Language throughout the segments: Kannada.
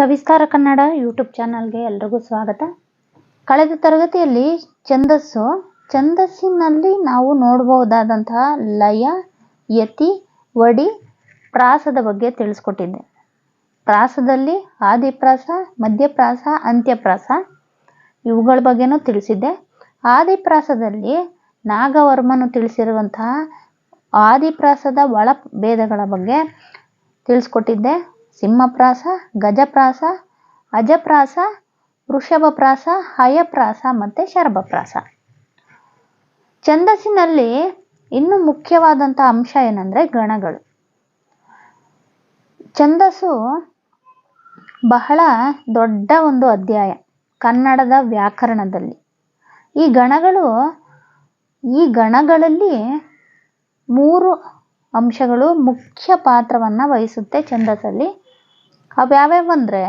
ಸವಿಸ್ತಾರ ಕನ್ನಡ ಯೂಟ್ಯೂಬ್ ಚಾನಲ್ಗೆ ಎಲ್ರಿಗೂ ಸ್ವಾಗತ. ಕಳೆದ ತರಗತಿಯಲ್ಲಿ ಛಂದಸ್ಸು, ಛಂದಸ್ಸಿನಲ್ಲಿ ನಾವು ನೋಡಬಹುದಾದಂತಹ ಲಯ, ಯತಿ, ವಡಿ ಪ್ರಾಸದ ಬಗ್ಗೆ ತಿಳಿಸ್ಕೊಟ್ಟಿದ್ದೆ. ಪ್ರಾಸದಲ್ಲಿ ಆದಿಪ್ರಾಸ, ಮಧ್ಯಪ್ರಾಸ, ಅಂತ್ಯಪ್ರಾಸ ಇವುಗಳ ಬಗ್ಗೆನೂ ತಿಳಿಸಿದ್ದೆ. ಆದಿಪ್ರಾಸದಲ್ಲಿ ನಾಗವರ್ಮನು ತಿಳಿಸಿರುವಂತಹ ಆದಿಪ್ರಾಸದ ಒಳ ಭೇದಗಳ ಬಗ್ಗೆ ತಿಳಿಸ್ಕೊಟ್ಟಿದ್ದೆ. ಸಿಂಹಪ್ರಾಸ, ಗಜಪ್ರಾಸ, ಅಜಪ್ರಾಸ, ವೃಷಭಪ್ರಾಸ, ಹಯಪ್ರಾಸ ಮತ್ತು ಶರಭಪ್ರಾಸ. ಛಂದಸ್ಸಿನಲ್ಲಿ ಇನ್ನು ಮುಖ್ಯವಾದಂಥ ಅಂಶ ಏನಂದರೆ ಗಣಗಳು. ಛಂದಸ್ಸು ಬಹಳ ದೊಡ್ಡ ಒಂದು ಅಧ್ಯಾಯ ಕನ್ನಡದ ವ್ಯಾಕರಣದಲ್ಲಿ. ಈ ಗಣಗಳು ಈ ಗಣಗಳಲ್ಲಿ ಮೂರು ಅಂಶಗಳು ಮುಖ್ಯ ಪಾತ್ರವನ್ನು ವಹಿಸುತ್ತೆ ಛಂದಸ್ಸಲ್ಲಿ. ಅವ್ಯಾವ್ಯಾವಂದರೆ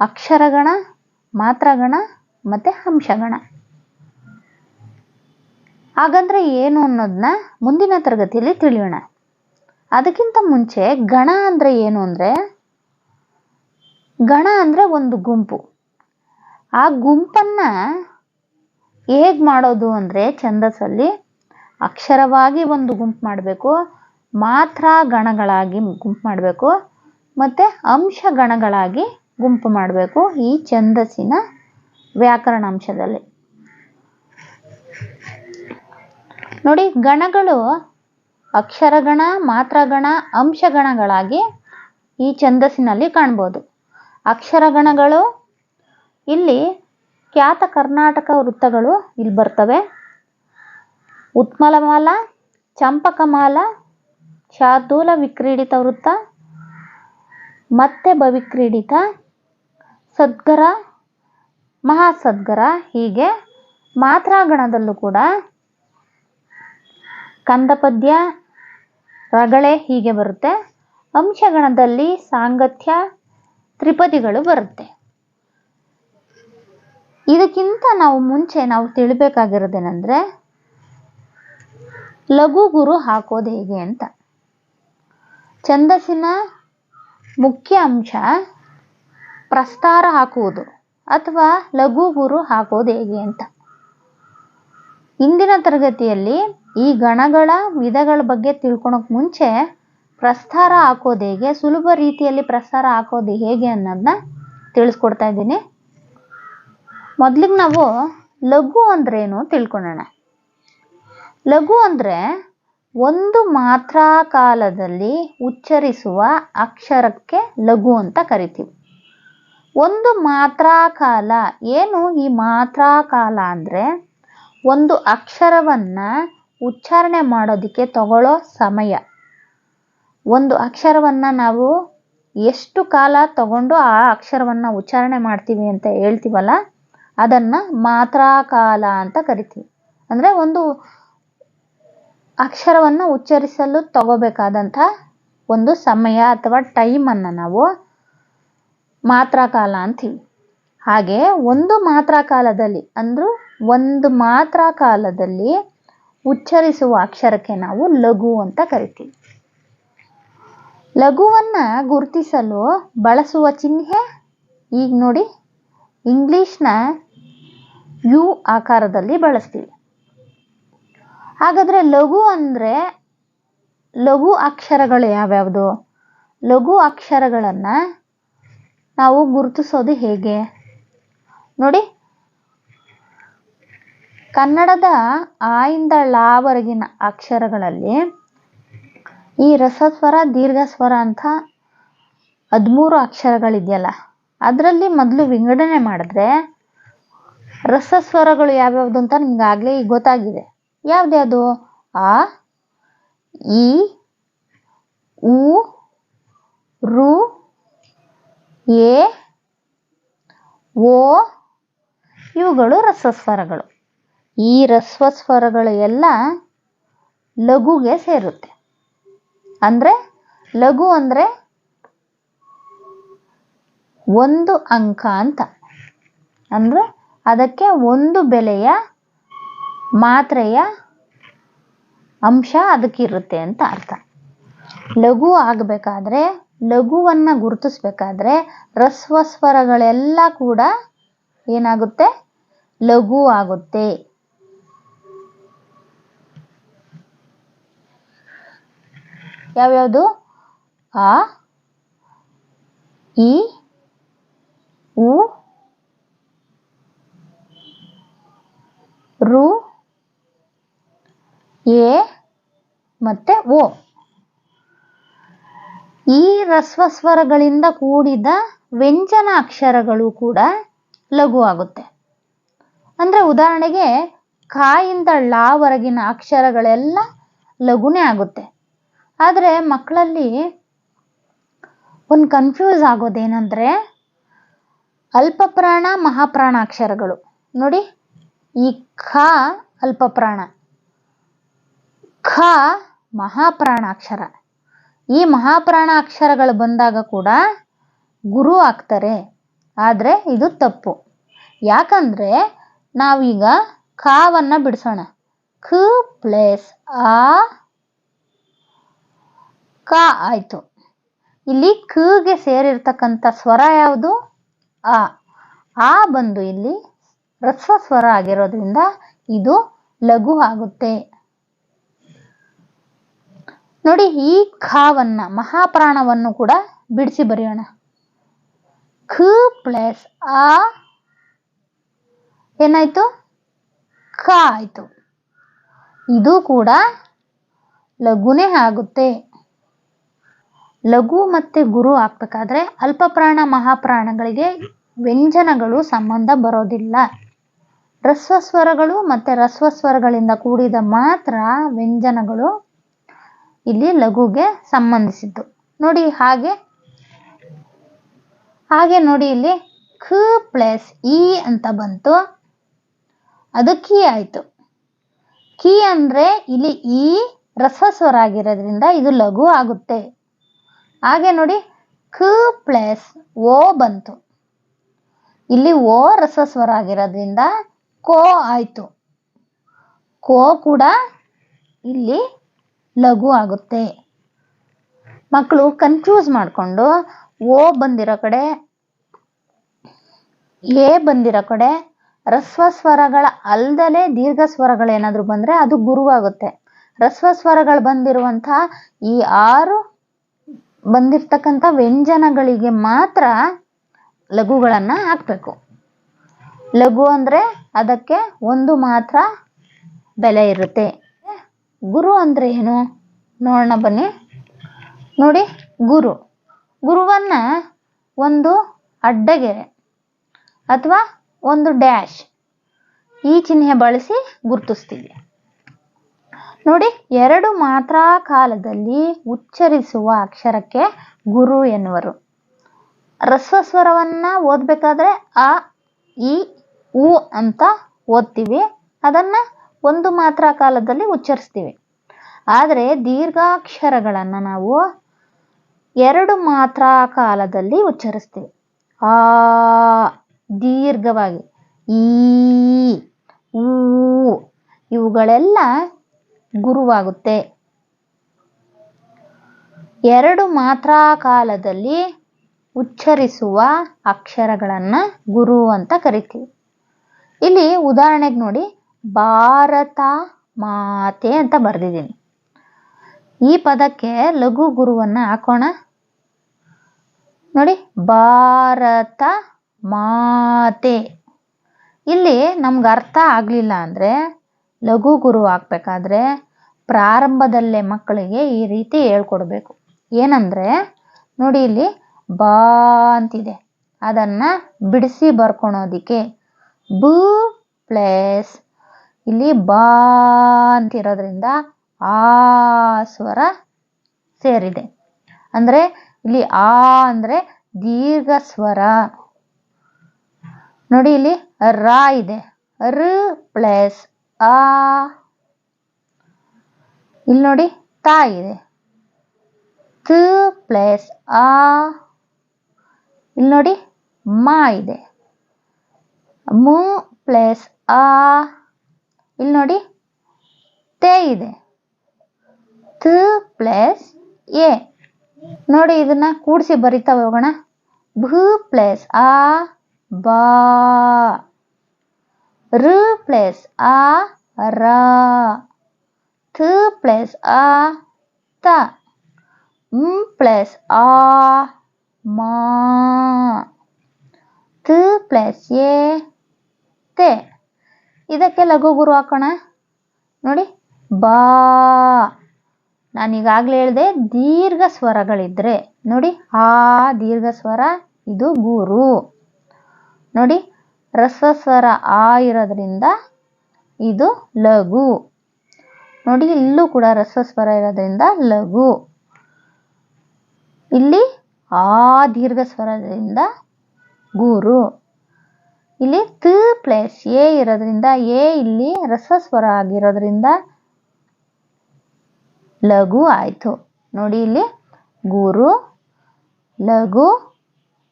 ಅಕ್ಷರಗಣ, ಮಾತ್ರಗಣ ಮತ್ತು ಅಂಶಗಣ. ಹಾಗಂದ್ರೆ ಏನು ಅನ್ನೋದನ್ನ ಮುಂದಿನ ತರಗತಿಯಲ್ಲಿ ತಿಳಿಯೋಣ. ಅದಕ್ಕಿಂತ ಮುಂಚೆ ಗಣ ಅಂದರೆ ಏನು ಅಂದರೆ ಗಣ ಅಂದರೆ ಒಂದು ಗುಂಪು. ಆ ಗುಂಪನ್ನು ಹೇಗೆ ಮಾಡೋದು ಅಂದರೆ ಛಂದಸ್ಸಲ್ಲಿ ಅಕ್ಷರವಾಗಿ ಒಂದು ಗುಂಪು ಮಾಡಬೇಕು. ಮಾತ್ರ ಗಣಗಳಾಗಿ ಗುಂಪು ಮಾಡಬೇಕು. ಮತ್ತು ಅಂಶ ಗಣಗಳಾಗಿ ಗುಂಪು ಮಾಡಬೇಕು ಈ ಛಂದಸ್ಸಿನ ವ್ಯಾಕರಣಾಂಶದಲ್ಲಿ. ನೋಡಿ, ಗಣಗಳು ಅಕ್ಷರಗಣ, ಮಾತ್ರಗಣ, ಅಂಶಗಣಗಳಾಗಿ ಈ ಛಂದಸ್ಸಿನಲ್ಲಿ ಕಾಣ್ಬೋದು. ಅಕ್ಷರಗಣಗಳು, ಇಲ್ಲಿ ಖ್ಯಾತ ಕರ್ನಾಟಕ ವೃತ್ತಗಳು ಇಲ್ಲಿ ಬರ್ತವೆ. ಉತ್ಮಲಮಾಲ, ಚಂಪಕಮಾಲ, ಶಾರ್ದೂಲ ವಿಕ್ರೀಡಿತ ವೃತ್ತ, ಮತ್ತೆ ಭವಿಕ್ರೀಡಿತ, ಸದ್ಗರ, ಮಹಾಸದ್ಗರ, ಹೀಗೆ ಮಾತ್ರಾಗಣದಲ್ಲೂ ಕೂಡ ಕಂದಪದ್ಯ, ರಗಳೆ ಹೀಗೆ ಬರುತ್ತೆ. ಅಂಶಗಣದಲ್ಲಿ ಸಾಂಗತ್ಯ, ತ್ರಿಪದಿಗಳು ಬರುತ್ತೆ. ಇದಕ್ಕಿಂತ ನಾವು ಮುಂಚೆ ನಾವು ತಿಳಿಬೇಕಾಗಿರೋದೇನೆಂದರೆ ಲಘು ಗುರು ಹಾಕೋದು ಹೇಗೆ ಅಂತ. ಛಂದಸ್ಸಿನ ಮುಖ್ಯ ಅಂಶ ಪ್ರಸ್ತಾರ ಹಾಕುವುದು ಅಥವಾ ಲಘು ಗುರು ಹಾಕೋದು ಹೇಗೆ ಅಂತ. ಇಂದಿನ ತರಗತಿಯಲ್ಲಿ ಈ ಗಣಗಳ ವಿಧಗಳ ಬಗ್ಗೆ ತಿಳ್ಕೊಳಕ್ ಮುಂಚೆ ಪ್ರಸ್ತಾರ ಹಾಕೋದು ಹೇಗೆ, ಸುಲಭ ರೀತಿಯಲ್ಲಿ ಪ್ರಸ್ತಾರ ಹಾಕೋದು ಹೇಗೆ ಅನ್ನೋದನ್ನ ತಿಳಿಸ್ಕೊಡ್ತಾ ಇದ್ದೀನಿ. ಮೊದಲಿಗೆ ನಾವು ಲಘು ಅಂದ್ರೇನು ತಿಳ್ಕೊಳ್ಳೋಣ ಲಘು ಅಂದರೆ ಒಂದು ಮಾತ್ರ ಕಾಲದಲ್ಲಿ ಉಚ್ಚರಿಸುವ ಅಕ್ಷರಕ್ಕೆ ಲಘು ಅಂತ ಕರಿತೀವಿ. ಒಂದು ಮಾತ್ರ ಕಾಲ, ಏನು ಈ ಮಾತ್ರ ಕಾಲ ಅಂದರೆ? ಒಂದು ಅಕ್ಷರವನ್ನು ಉಚ್ಚಾರಣೆ ಮಾಡೋದಕ್ಕೆ ತಗೊಳ್ಳೋ ಸಮಯ. ಒಂದು ಅಕ್ಷರವನ್ನು ನಾವು ಎಷ್ಟು ಕಾಲ ತಗೊಂಡು ಆ ಅಕ್ಷರವನ್ನು ಉಚ್ಚಾರಣೆ ಮಾಡ್ತೀವಿ ಅಂತ ಹೇಳ್ತೀವಲ್ಲ, ಅದನ್ನು ಮಾತ್ರ ಕಾಲ ಅಂತ ಕರಿತೀವಿ. ಅಂದರೆ ಒಂದು ಅಕ್ಷರವನ್ನು ಉಚ್ಚರಿಸಲು ತಗೋಬೇಕಾದಂಥ ಒಂದು ಸಮಯ ಅಥವಾ ಟೈಮನ್ನು ನಾವು ಮಾತ್ರ ಕಾಲ ಅಂತೀವಿ. ಹಾಗೆ ಒಂದು ಮಾತ್ರ ಕಾಲದಲ್ಲಿ ಅಂದರೂ ಒಂದು ಮಾತ್ರ ಕಾಲದಲ್ಲಿ ಉಚ್ಚರಿಸುವ ಅಕ್ಷರಕ್ಕೆ ನಾವು ಲಘು ಅಂತ ಕರಿತೀವಿ. ಲಘುವನ್ನು ಗುರುತಿಸಲು ಬಳಸುವ ಚಿಹ್ನೆ, ಈಗ ನೋಡಿ, ಇಂಗ್ಲೀಷ್ನ ಯು ಆಕಾರದಲ್ಲಿ ಬಳಸ್ತೀವಿ. ಹಾಗಾದರೆ ಲಘು ಅಂದರೆ ಲಘು ಅಕ್ಷರಗಳು ಯಾವ್ಯಾವುದು? ಲಘು ಅಕ್ಷರಗಳನ್ನು ನಾವು ಗುರುತಿಸೋದು ಹೇಗೆ? ನೋಡಿ, ಕನ್ನಡದ ಆಯಿಂದ ಲಾವರೆಗಿನ ಅಕ್ಷರಗಳಲ್ಲಿ ಈ ರಸಸ್ವರ, ದೀರ್ಘಸ್ವರ ಅಂತ ಹದಿಮೂರು ಅಕ್ಷರಗಳಿದೆಯಲ್ಲ, ಅದರಲ್ಲಿ ಮೊದಲು ವಿಂಗಡಣೆ ಮಾಡಿದ್ರೆ ರಸಸ್ವರಗಳು ಯಾವ್ಯಾವುದು ಅಂತ ನಿಮ್ಗೆ ಆಗಲೇ ಗೊತ್ತಾಗಿದೆ. ಯಾವ್ದ್ಯಾವುದು? ಆ ಇ ಉ, ರು, ಎ, ಓ, ಇವುಗಳು ರಸಸ್ವರಗಳು. ಈ ರಸ್ವಸ್ವರಗಳು ಎಲ್ಲ ಲಘುಗೆ ಸೇರುತ್ತೆ. ಅಂದರೆ ಲಘು ಅಂದರೆ ಒಂದು ಅಂಕ ಅಂತ. ಅಂದರೆ ಅದಕ್ಕೆ ಒಂದು ಬೆಲೆಯ ಮಾತ್ರೆಯ ಅಂಶ ಅದಕ್ಕಿರುತ್ತೆ ಅಂತ ಅರ್ಥ. ಲಘು ಆಗಬೇಕಾದ್ರೆ, ಲಘುವನ್ನ ಗುರುತಿಸ್ಬೇಕಾದ್ರೆ ರಸ್ವ ಸ್ವರಗಳೆಲ್ಲ ಕೂಡ ಏನಾಗುತ್ತೆ? ಲಘು ಆಗುತ್ತೆ. ಯಾವ್ಯಾವುದು? ಆ ಇ ಉ, ರು ಎ ಮತ್ತೆ ಓ. ಈ ರಸ್ವ ಸ್ವರಗಳಿಂದ ಕೂಡಿದ ವ್ಯಂಜನ ಅಕ್ಷರಗಳು ಕೂಡ ಲಘು ಆಗುತ್ತೆ ಅಂದ್ರೆ ಉದಾಹರಣೆಗೆ ಕಾಯಿಂದ ಳಾವರೆಗಿನ ಅಕ್ಷರಗಳೆಲ್ಲ ಲಘುನೇ ಆಗುತ್ತೆ. ಆದರೆ ಮಕ್ಕಳಲ್ಲಿ ಒಂದು ಕನ್ಫ್ಯೂಸ್ ಆಗೋದೇನೆಂದರೆ ಅಲ್ಪಪ್ರಾಣ ಮಹಾಪ್ರಾಣ ಅಕ್ಷರಗಳು ನೋಡಿ, ಈ ಖ ಅಲ್ಪಪ್ರಾಣ. ಖ ಮಹಾಪ್ರಾಣಾಕ್ಷರ. ಈ ಮಹಾಪ್ರಾಣ ಅಕ್ಷರಗಳು ಬಂದಾಗ ಕೂಡ ಗುರು ಆಗ್ತಾರೆ. ಆದರೆ ಇದು ತಪ್ಪು. ಯಾಕಂದರೆ ನಾವೀಗ ಖಾವನ್ನು ಬಿಡಿಸೋಣ. ಖ ಪ್ಲಸ್ ಆ ಕ ಆಯಿತು. ಇಲ್ಲಿ ಖಗೆ ಸೇರಿರ್ತಕ್ಕಂಥ ಸ್ವರ ಯಾವುದು? ಆ. ಆ ಬಂದು ಇಲ್ಲಿ ರಸ್ವ ಸ್ವರ ಆಗಿರೋದ್ರಿಂದ ಇದು ಲಘು ಆಗುತ್ತೆ. ನೋಡಿ, ಈ ಖಾವನ್ನ, ಮಹಾಪ್ರಾಣವನ್ನು ಕೂಡ ಬಿಡಿಸಿ ಬರೆಯೋಣ. ಖ ಪ್ಲಸ್ ಆ, ಏನಾಯ್ತು? ಖ ಆಯ್ತು. ಇದು ಕೂಡ ಲಘುನೇ ಆಗುತ್ತೆ. ಲಘು ಮತ್ತೆ ಗುರು ಹಾಕ್ಬೇಕಾದ್ರೆ ಅಲ್ಪಪ್ರಾಣ, ಮಹಾಪ್ರಾಣಗಳಿಗೆ ವ್ಯಂಜನಗಳು ಸಂಬಂಧ ಬರೋದಿಲ್ಲ. ರಸ್ವಸ್ವರಗಳು ಮತ್ತೆ ರಸ್ವಸ್ವರಗಳಿಂದ ಕೂಡಿದ ಮಾತ್ರ ವ್ಯಂಜನಗಳು ಇಲ್ಲಿ ಲಘುಗೆ ಸಂಬಂಧಿಸಿದ್ದು. ನೋಡಿ ಹಾಗೆ ಹಾಗೆ ನೋಡಿ ಇಲ್ಲಿ ಖ ಪ್ಲಸ್ ಇ ಅಂತ ಬಂತು. ಅದು ಕಿ ಆಯಿತು. ಕಿ ಅಂದರೆ ಇಲ್ಲಿ ಇ ರಸಸ್ವರ ಸ್ವರ ಆಗಿರೋದ್ರಿಂದ ಇದು ಲಘು ಆಗುತ್ತೆ. ಹಾಗೆ ನೋಡಿ ಖ ಪ್ಲಸ್ ಓ ಬಂತು. ಇಲ್ಲಿ ಓ ರಸಸ್ವರ ಸ್ವರ ಆಗಿರೋದ್ರಿಂದ ಕೋ ಆಯಿತು. ಕೋ ಕೂಡ ಇಲ್ಲಿ ಲಘು ಆಗುತ್ತೆ. ಮಕ್ಕಳು ಕನ್ಫ್ಯೂಸ್ ಮಾಡಿಕೊಂಡು, ಓ ಬಂದಿರೋ ಕಡೆ, ಎ ಬಂದಿರೋ ಕಡೆ ರಸ್ವ ಸ್ವರಗಳ ಅಲ್ದಲೆ ದೀರ್ಘ ಸ್ವರಗಳೇನಾದರೂ ಬಂದರೆ ಅದು ಗುರುವಾಗುತ್ತೆ. ರಸ್ವ ಸ್ವರಗಳು ಬಂದಿರುವಂಥ ಈ ಆರು ಬಂದಿರ್ತಕ್ಕಂಥ ವ್ಯಂಜನಗಳಿಗೆ ಮಾತ್ರ ಲಘುಗಳನ್ನು ಹಾಕಬೇಕು. ಲಘು ಅಂದರೆ ಅದಕ್ಕೆ ಒಂದು ಮಾತ್ರ ಬೆಲೆ ಇರುತ್ತೆ. ಗುರು ಅಂದರೆ ಏನು? ನೋಡೋಣ ಬನ್ನಿ. ನೋಡಿ, ಗುರು. ಗುರುವನ್ನು ಒಂದು ಅಡ್ಡಗೆರೆ ಅಥವಾ ಒಂದು ಡ್ಯಾಶ್ ಈ ಚಿಹ್ನೆ ಬಳಸಿ ಗುರುತಿಸ್ತೀವಿ. ನೋಡಿ, ಎರಡು ಮಾತ್ರ ಕಾಲದಲ್ಲಿ ಉಚ್ಚರಿಸುವ ಅಕ್ಷರಕ್ಕೆ ಗುರು ಎನ್ನುವರು. ರಸ್ವ ಸ್ವರವನ್ನ ಓದಬೇಕಾದ್ರೆ ಆ ಇ ಉ ಅಂತ ಓದ್ತೀವಿ. ಅದನ್ನ ಒಂದು ಮಾತ್ರ ಕಾಲದಲ್ಲಿ ಉಚ್ಚರಿಸ್ತೀವಿ. ಆದರೆ ದೀರ್ಘಾಕ್ಷರಗಳನ್ನು ನಾವು ಎರಡು ಮಾತ್ರ ಕಾಲದಲ್ಲಿ ಉಚ್ಚರಿಸ್ತೀವಿ. ಆ, ದೀರ್ಘವಾಗಿ. ಈ, ಊ, ಇವುಗಳೆಲ್ಲ ಗುರುವಾಗುತ್ತೆ. ಎರಡು ಮಾತ್ರ ಕಾಲದಲ್ಲಿ ಉಚ್ಚರಿಸುವ ಅಕ್ಷರಗಳನ್ನು ಗುರು ಅಂತ ಕರಿತೀವಿ. ಇಲ್ಲಿ ಉದಾಹರಣೆಗೆ ನೋಡಿ ಭಾರತ ಮಾತೆ ಅಂತ ಬರೆದಿದ್ದೀನಿ. ಈ ಪದಕ್ಕೆ ಲಘು ಗುರುವನ್ನು ಹಾಕೋಣ. ನೋಡಿ, ಭಾರತ ಮಾತೆ. ಇಲ್ಲಿ ನಮ್ಗೆ ಅರ್ಥ ಆಗಲಿಲ್ಲ ಅಂದರೆ ಲಘು ಗುರು ಹಾಕ್ಬೇಕಾದ್ರೆ ಪ್ರಾರಂಭದಲ್ಲೇ ಮಕ್ಕಳಿಗೆ ಈ ರೀತಿ ಹೇಳ್ಕೊಡ್ಬೇಕು. ಏನಂದರೆ, ನೋಡಿ ಇಲ್ಲಿ ಬಾ ಅಂತಿದೆ. ಅದನ್ನು ಬಿಡಿಸಿ ಬರ್ಕೊಳೋದಿಕ್ಕೆ ಬು ಪ್ಲಸ್ ಇಲ್ಲಿ ಬಾ ಅಂತಿರೋದ್ರಿಂದ ಆ ಸ್ವರ ಸೇರಿದೆ. ಅಂದರೆ ಇಲ್ಲಿ ಆ ಅಂದರೆ ದೀರ್ಘ ಸ್ವರ. ನೋಡಿ ಇಲ್ಲಿ ರ ಇದೆ. ರ ಪ್ಲಸ್ ಆ. ಇಲ್ಲಿ ನೋಡಿ ತಾ ಇದೆ. ತ ಪ್ಲಸ್ ಆ. ಇಲ್ಲಿ ನೋಡಿ ಮಾ ಇದೆ. ಮು ಪ್ಲಸ್ ಆ. ಇಲ್ಲಿ ನೋಡಿ ತೇ ಇದೆ ತ ಪ್ಲಸ್ ಎ ನೋಡಿ ಇದನ್ನ ಕೂಡಿಸಿ ಬರಿತಾ ಹೋಗೋಣ ಭ ಪ್ಲಸ್ ಆ ಬಾ ರ ಪ್ಲಸ್ ಆ ರ ಥ ಪ್ಲಸ್ ಆ ತ ಮ್ ಪ್ಲಸ್ ಆ ಮಾ ಥ ಪ್ಲಸ್ ಎ ತೆ ಇದಕ್ಕೆ ಲಘು ಗುರು ಹಾಕೋಣ. ನೋಡಿ, ಬಾ. ನಾನು ಈಗಾಗಲೇ ಹೇಳಿದೆ, ದೀರ್ಘ ಸ್ವರಗಳಿದ್ರೆ, ನೋಡಿ, ಆ ದೀರ್ಘ ಸ್ವರ, ಇದು ಗುರು. ನೋಡಿ, ರಸ ಸ್ವರ ಆ ಇರೋದ್ರಿಂದ ಇದು ಲಘು. ನೋಡಿ, ಇಲ್ಲೂ ಕೂಡ ರಸ ಸ್ವರ ಇರೋದ್ರಿಂದ ಲಘು. ಇಲ್ಲಿ ಆ ದೀರ್ಘ ಸ್ವರದಿಂದ ಗುರು. ಇಲ್ಲಿ ತ ಪ್ಲೇಸ್ ಎ ಇರೋದ್ರಿಂದ ಎ ಇಲ್ಲಿ ರಸಸ್ವರ ಆಗಿರೋದ್ರಿಂದ ಲಘು ಆಯಿತು. ನೋಡಿ ಇಲ್ಲಿ ಗುರು, ಲಘು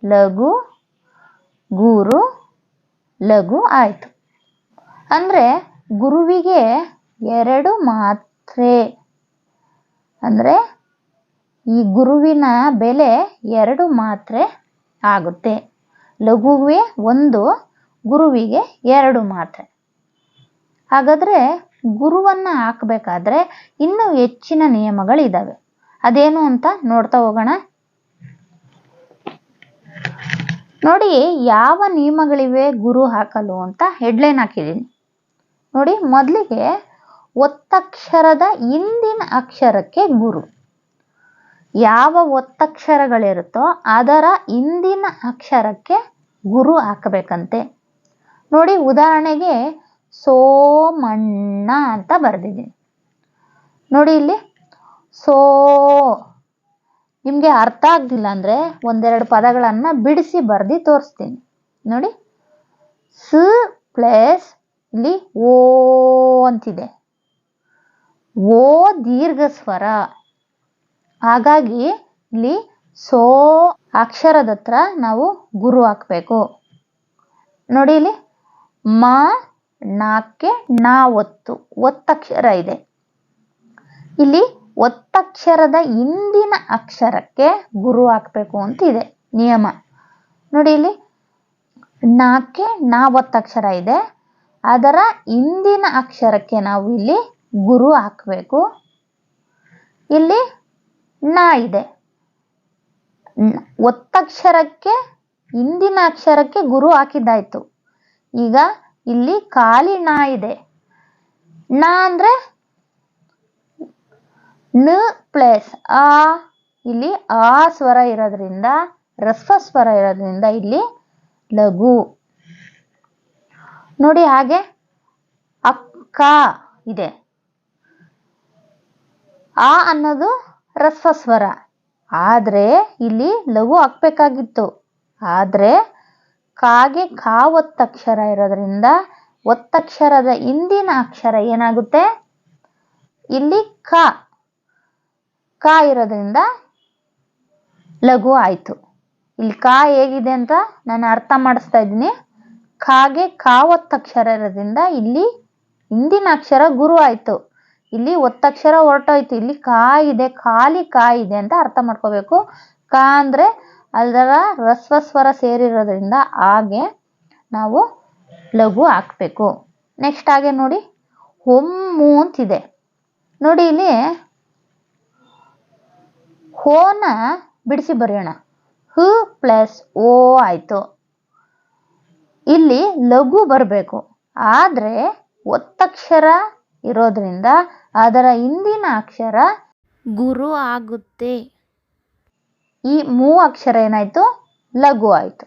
ಲಘು, ಗುರು, ಲಘು ಆಯಿತು. ಅಂದರೆ ಗುರುವಿಗೆ ಎರಡು ಮಾತ್ರೆ. ಅಂದರೆ ಈ ಗುರುವಿನ ಬೆಲೆ ಎರಡು ಮಾತ್ರೆ ಆಗುತ್ತೆ. ಲಘುವೇ ಒಂದು ಗುರುವಿಗೆ ಎರಡು ಮಾತ್ರೆ. ಹಾಗಾದರೆ ಗುರುವನ್ನು ಹಾಕಬೇಕಾದ್ರೆ ಇನ್ನೂ ಹೆಚ್ಚಿನ ನಿಯಮಗಳಿದ್ದಾವೆ ಅದೇನು ಅಂತ ನೋಡ್ತಾ ಹೋಗೋಣ. ನೋಡಿ, ಯಾವ ನಿಯಮಗಳಿವೆ ಗುರು ಹಾಕಲು ಅಂತ ಹೆಡ್ಲೈನ್ ಹಾಕಿದ್ದೀನಿ. ನೋಡಿ, ಮೊದಲಿಗೆ ಒತ್ತಕ್ಷರದ ಹಿಂದಿನ ಅಕ್ಷರಕ್ಕೆ ಗುರು. ಯಾವ ಒತ್ತಕ್ಷರಗಳಿರುತ್ತೋ ಅದರ ಹಿಂದಿನ ಅಕ್ಷರಕ್ಕೆ ಗುರು ಹಾಕಬೇಕಂತೆ. ನೋಡಿ ಉದಾಹರಣೆಗೆ ಸೋಮಣ್ಣ ಅಂತ ಬರೆದಿದ್ದೀನಿ. ನೋಡಿ ಇಲ್ಲಿ, ಸೋ, ನಿಮಗೆ ಅರ್ಥ ಆಗಲಿಲ್ಲ ಅಂದರೆ ಒಂದೆರಡು ಪದಗಳನ್ನು ಬಿಡಿಸಿ ಬರೆದು ತೋರಿಸ್ತೀನಿ. ನೋಡಿ, ಸ ಪ್ಲಸ್ ಇಲ್ಲಿ ಓ ಅಂತಿದೆ. ಓ ದೀರ್ಘ ಸ್ವರ ಹಾಗಾಗಿ ಇಲ್ಲಿ ಸೋ ಅಕ್ಷರದ ಹತ್ರ ನಾವು ಗುರು ಹಾಕಬೇಕು. ನೋಡಿ ಇಲ್ಲಿ ಮ ನಾಕ್ಕೆ ನಾ ಒತ್ತು. ಒತ್ತಕ್ಷರ ಇದೆ. ಇಲ್ಲಿ ಒತ್ತಕ್ಷರದ ಹಿಂದಿನ ಅಕ್ಷರಕ್ಕೆ ಗುರು ಹಾಕಬೇಕು ಅಂತ ಇದೆ, ನಿಯಮ. ನೋಡಿ ಇಲ್ಲಿ ನಾಕ್ಕೆ ನಾ ಒತ್ತಕ್ಷರ ಇದೆ. ಅದರ ಹಿಂದಿನ ಅಕ್ಷರಕ್ಕೆ ನಾವು ಇಲ್ಲಿ ಗುರು ಹಾಕಬೇಕು. ಇಲ್ಲಿ, ನಾ ಇದೆ. ಒತ್ತಕ್ಷರಕ್ಕೆ ಹಿಂದಿನ ಅಕ್ಷರಕ್ಕೆ ಗುರು ಹಾಕಿದ್ದಾಯ್ತು. ಈಗ ಇಲ್ಲಿ ಖಾಲಿ ನಾ ಇದೆ. ನಾ ಅಂದ್ರೆ ನ ಪ್ಲಸ್ ಆ. ಇಲ್ಲಿ ಆ ಸ್ವರ ಇರೋದ್ರಿಂದ ರಸ್ವ ಸ್ವರ ಇರೋದ್ರಿಂದ ಇಲ್ಲಿ ಲಘು. ನೋಡಿ ಹಾಗೆ ಅಕ್ಕ ಇದೆ. ಆ ಅನ್ನೋದು ರಸ್ವ ಸ್ವರ. ಆದರೆ ಇಲ್ಲಿ ಲಘು ಹಾಕ್ಬೇಕಾಗಿತ್ತು. ಆದರೆ ಕಾಗೆ ಕಾ ಒತ್ತಕ್ಷರ ಇರೋದ್ರಿಂದ ಒತ್ತಕ್ಷರದ ಹಿಂದಿನ ಅಕ್ಷರ ಏನಾಗುತ್ತೆ? ಇಲ್ಲಿ ಕ. ಕ ಇರೋದ್ರಿಂದ ಲಘು ಆಯಿತು. ಇಲ್ಲಿ ಕ ಹೇಗಿದೆ ಅಂತ ನಾನು ಅರ್ಥ ಮಾಡಿಸ್ತಾ ಇದ್ದೀನಿ. ಕಾಗೆ ಕಾ ಒತ್ತಕ್ಷರ ಇರೋದ್ರಿಂದ ಇಲ್ಲಿ ಹಿಂದಿನ ಅಕ್ಷರ ಗುರು ಆಯಿತು. ಇಲ್ಲಿ ಒತ್ತಕ್ಷರ ಹೊರಟೋಯ್ತು. ಇಲ್ಲಿ ಕಾ ಇದೆ, ಖಾಲಿ ಕಾ ಇದೆ ಅಂತ ಅರ್ಥ ಮಾಡ್ಕೋಬೇಕು. ಕಾ ಅಂದರೆ ಅದರ ಹ್ರಸ್ವ ಸ್ವರ ಸೇರಿರೋದ್ರಿಂದ ಹಾಗೆ ನಾವು ಲಘು ಹಾಕಬೇಕು. ನೆಕ್ಸ್ಟ್ ಹಾಗೆ ನೋಡಿ ಹೊಮ್ಮು ಅಂತಿದೆ. ನೋಡಿ ಇಲ್ಲಿ ಹೋನ ಬಿಡಿಸಿ ಬರೆಯೋಣ. ಹು ಪ್ಲಸ್ ಓ ಆಯಿತು. ಇಲ್ಲಿ ಲಘು ಬರಬೇಕು. ಆದರೆ ಒತ್ತಕ್ಷರ ಇರೋದ್ರಿಂದ ಅದರ ಹಿಂದಿನ ಅಕ್ಷರ ಗುರು ಆಗುತ್ತೆ. ಈ ಮೂ ಅಕ್ಷರ ಏನಾಯ್ತು? ಲಘು ಆಯಿತು.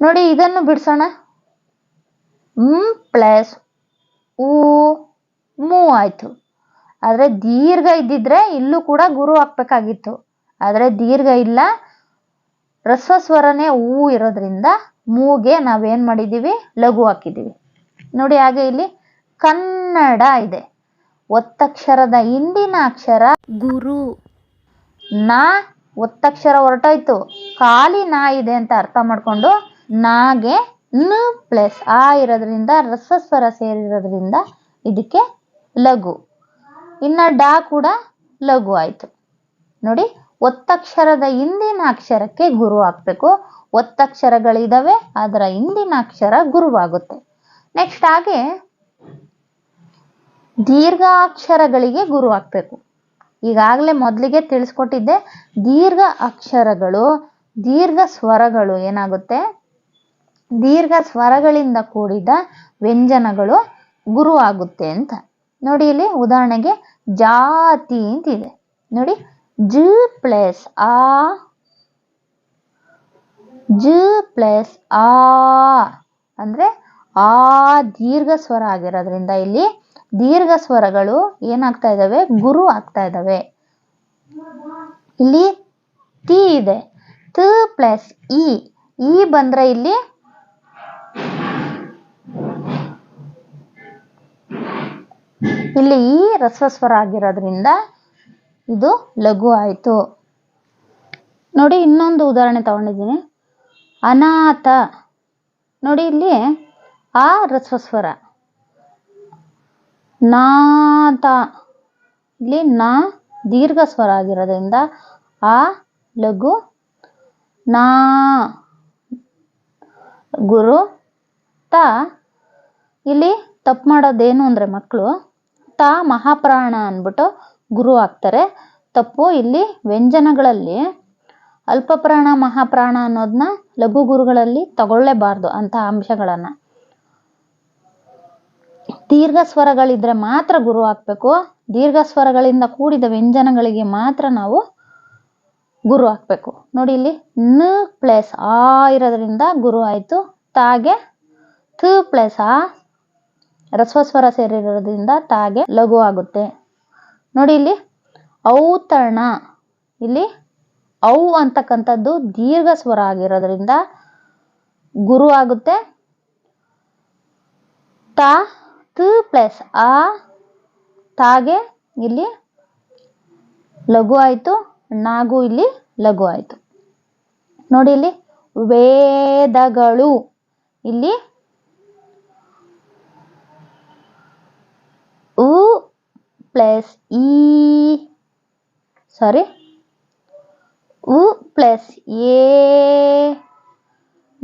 ನೋಡಿ, ಇದನ್ನು ಬಿಡಿಸೋಣ. ಮ್ ಪ್ಲಸ್ ಊ ಮೂ ಆಯಿತು. ಆದರೆ ದೀರ್ಘ ಇದ್ದಿದ್ರೆ ಇಲ್ಲೂ ಕೂಡ ಗುರು ಹಾಕ್ಬೇಕಾಗಿತ್ತು ಆದರೆ ದೀರ್ಘ ಇಲ್ಲ. ರಸ್ವ ಸ್ವರನೇ ಹೂ ಇರೋದ್ರಿಂದ ಮೂಗೆ ನಾವೇನು ಮಾಡಿದ್ದೀವಿ ಲಘು ಹಾಕಿದ್ದೀವಿ ನೋಡಿ, ಹಾಗೆ ಇಲ್ಲಿ ಕನ್ನಡ ಇದೆ. ಒತ್ತಕ್ಷರದ ಹಿಂದಿನ ಅಕ್ಷರ ಗುರು. ನಾ ಒತ್ತಕ್ಷರ ಹೊರಟೋಯ್ತು. ಖಾಲಿ ನಾ ಇದೆ ಅಂತ ಅರ್ಥ ಮಾಡಿಕೊಂಡು ನಾಗೆ ನ ಪ್ಲಸ್ ಆ ಇರೋದ್ರಿಂದ, ರಸಸ್ವರ ಸೇರಿರೋದ್ರಿಂದ ಇದಕ್ಕೆ ಲಘು. ಇನ್ನು ಡಾ ಕೂಡ ಲಘು ಆಯಿತು. ನೋಡಿ, ಒತ್ತಕ್ಷರದ ಹಿಂದಿನ ಅಕ್ಷರಕ್ಕೆ ಗುರು ಆಗಬೇಕು. ಒತ್ತಕ್ಷರಗಳಿದ್ದಾವೆ ಅದರ ಹಿಂದಿನ ಅಕ್ಷರ ಗುರುವಾಗುತ್ತೆ. ನೆಕ್ಸ್ಟ್ ಹಾಗೆ ದೀರ್ಘಾಕ್ಷರಗಳಿಗೆ ಗುರು ಹಾಕ್ಬೇಕು ಈಗಾಗಲೇ ಮೊದಲಿಗೆ ತಿಳಿಸ್ಕೊಟ್ಟಿದ್ದೆ ದೀರ್ಘ ಅಕ್ಷರಗಳು, ದೀರ್ಘ ಸ್ವರಗಳು ಏನಾಗುತ್ತೆ? ದೀರ್ಘ ಸ್ವರಗಳಿಂದ ಕೂಡಿದ ವ್ಯಂಜನಗಳು ಗುರು ಆಗುತ್ತೆ ಅಂತ. ನೋಡಿ ಇಲ್ಲಿ ಉದಾಹರಣೆಗೆ ಜಾತಿ ಅಂತಿದೆ ನೋಡಿ, ಜ ಪ್ಲಸ್ ಆ, ಜ ಪ್ಲಸ್ ಆ, ಅಂದ್ರೆ ಆ ದೀರ್ಘ ಸ್ವರ ಆಗಿರೋದ್ರಿಂದ ಇಲ್ಲಿ ದೀರ್ಘ ಸ್ವರಗಳು ಏನಾಗ್ತಾ ಇದಾವೆ? ಗುರು ಆಗ್ತಾ ಇದಾವೆ. ಇಲ್ಲಿ ತಿ ಇದೆ. ತ ಪ್ಲಸ್ ಇ. ಇ ಬಂದ್ರೆ ಇಲ್ಲಿ ಇಲ್ಲಿ ಈ ರಸಸ್ವರ ಆಗಿರೋದ್ರಿಂದ ಇದು ಲಘು ಆಯಿತು. ನೋಡಿ ಇನ್ನೊಂದು ಉದಾಹರಣೆ ತಗೊಂಡಿದ್ದೀನಿ. ಅನಾಥ. ನೋಡಿ ಇಲ್ಲಿ ಆ ರಸಸ್ವರ. ನಾಥ. ಇಲ್ಲಿ ನಾ ದೀರ್ಘ ಸ್ವರ ಆಗಿರೋದ್ರಿಂದ ಆ ಲಘು ನಾ. ಗುರು ತ. ಇಲ್ಲಿ ತಪ್ಪು ಮಾಡೋದೇನು ಅಂದರೆ ಮಕ್ಕಳು ತ ಮಹಾಪ್ರಾಣ ಅಂದ್ಬಿಟ್ಟು ಗುರು ಆಗ್ತಾರೆ. ತಪ್ಪು ಇಲ್ಲಿ ವ್ಯಂಜನಗಳಲ್ಲಿ ಅಲ್ಪಪ್ರಾಣ ಮಹಾಪ್ರಾಣ ಅನ್ನೋದನ್ನ ಲಘು ಗುರುಗಳಲ್ಲಿ ತಗೊಳ್ಳೇಬಾರ್ದು ಅಂತ ಅಂಶಗಳನ್ನು. ದೀರ್ಘ ಸ್ವರಗಳಿದ್ರೆ ಮಾತ್ರ ಗುರು ಹಾಕ್ಬೇಕು ದೀರ್ಘ ಸ್ವರಗಳಿಂದ ಕೂಡಿದ ವ್ಯಂಜನಗಳಿಗೆ ಮಾತ್ರ ನಾವು ಗುರು ಹಾಕ್ಬೇಕು ನೋಡಿ ಇಲ್ಲಿ ನ ಪ್ಲಸ್ ಆ ಇರೋದ್ರಿಂದ ಗುರು ಆಯಿತು. ತಾಗೆ ಥ ಪ್ಲಸ್ ಆ ರಸ್ವಸ್ವರ ಸೇರಿರೋದ್ರಿಂದ ತಾಗೆ ಲಘು ಆಗುತ್ತೆ. ನೋಡಿ ಇಲ್ಲಿ ಔತಣ ಇಲ್ಲಿ ಔ ಅಂತಕ್ಕಂಥದ್ದು ದೀರ್ಘ ಸ್ವರ ಆಗಿರೋದ್ರಿಂದ ಗುರು ಆಗುತ್ತೆ. ತಾ ತ ಪ್ಲಸ್ ಆ ತಾಗೆ ಇಲ್ಲಿ ಲಘು ಆಯಿತು, ನಾಗು ಇಲ್ಲಿ ಲಘು ಆಯಿತು. ನೋಡಿ ಇಲ್ಲಿ ವೇದಗಳು. ಇಲ್ಲಿ ಉ ಪ್ಲಸ್ ಈ ಸಾರಿ ಉ ಪ್ಲಸ್ ಎ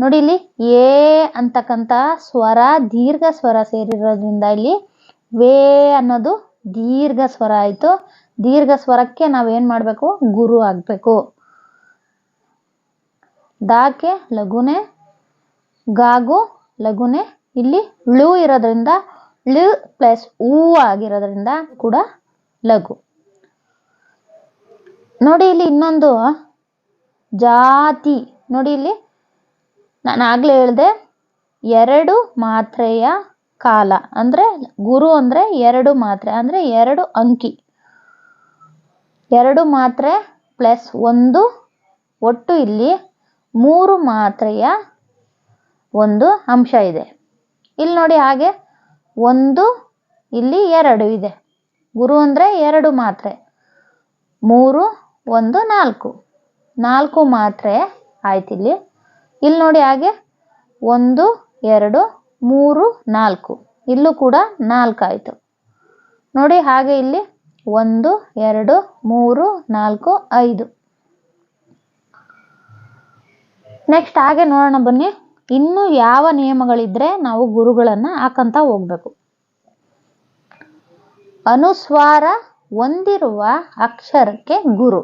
ನೋಡಿ ಇಲ್ಲಿ ಏ ಅಂತಕ್ಕಂಥ ಸ್ವರ, ದೀರ್ಘ ಸ್ವರ ಸೇರಿರೋದ್ರಿಂದ ಇಲ್ಲಿ ವೇ ಅನ್ನೋದು ದೀರ್ಘ ಸ್ವರ ಆಯಿತು. ದೀರ್ಘ ಸ್ವರಕ್ಕೆ ನಾವೇನು ಮಾಡಬೇಕು? ಗುರು ಆಗಬೇಕು. ದಾಕೆ ಲಘುನೆ, ಗಾಗು ಲಘುನೆ, ಇಲ್ಲಿ ಳು ಇರೋದ್ರಿಂದ ಳ ಪ್ಲಸ್ ಹೂ ಆಗಿರೋದ್ರಿಂದ ಕೂಡ ಲಘು. ನೋಡಿ ಇಲ್ಲಿ ಇನ್ನೊಂದು ಜಾತಿ. ನೋಡಿ ಇಲ್ಲಿ ನಾನು ಆಗಲೇ ಹೇಳಿದೆ, ಎರಡು ಮಾತ್ರೆಯ ಕಾಲ. ಅಂದರೆ ಗುರು ಅಂದರೆ ಎರಡು ಮಾತ್ರೆ, ಅಂದರೆ ಎರಡು ಅಂಕಿ. ಎರಡು ಮಾತ್ರೆ ಪ್ಲಸ್ ಒಂದು ಒಟ್ಟು ಇಲ್ಲಿ ಮೂರು ಮಾತ್ರೆಯ ಒಂದು ಅಂಶ ಇದೆ. ಇಲ್ಲಿ ನೋಡಿ ಹಾಗೆ, ಒಂದು ಇಲ್ಲಿ ಎರಡು ಇದೆ. ಗುರು ಅಂದರೆ ಎರಡು ಮಾತ್ರೆ, ಮೂರು ಒಂದು ನಾಲ್ಕು. ನಾಲ್ಕು ಮಾತ್ರೆ ಆಯ್ತು ಇಲ್ಲಿ ಇಲ್ಲಿ ನೋಡಿ ಹಾಗೆ ಒಂದು, ಎರಡು, ಮೂರು, ನಾಲ್ಕು. ಇಲ್ಲೂ ಕೂಡ ನಾಲ್ಕು ಆಯಿತು ನೋಡಿ ಹಾಗೆ ಇಲ್ಲಿ ಒಂದು, ಎರಡು, ಮೂರು, ನಾಲ್ಕು, ಐದು. ನೆಕ್ಸ್ಟ್ ಹಾಗೆ ನೋಡೋಣ ಬನ್ನಿ. ಇನ್ನು ಯಾವ ನಿಯಮಗಳಿದ್ರೆ ನಾವು ಗುರುಗಳನ್ನು ಹಾಕಂತ ಹೋಗ್ಬೇಕು. ಅನುಸ್ವಾರ ಹೊಂದಿರುವ ಅಕ್ಷರಕ್ಕೆ ಗುರು.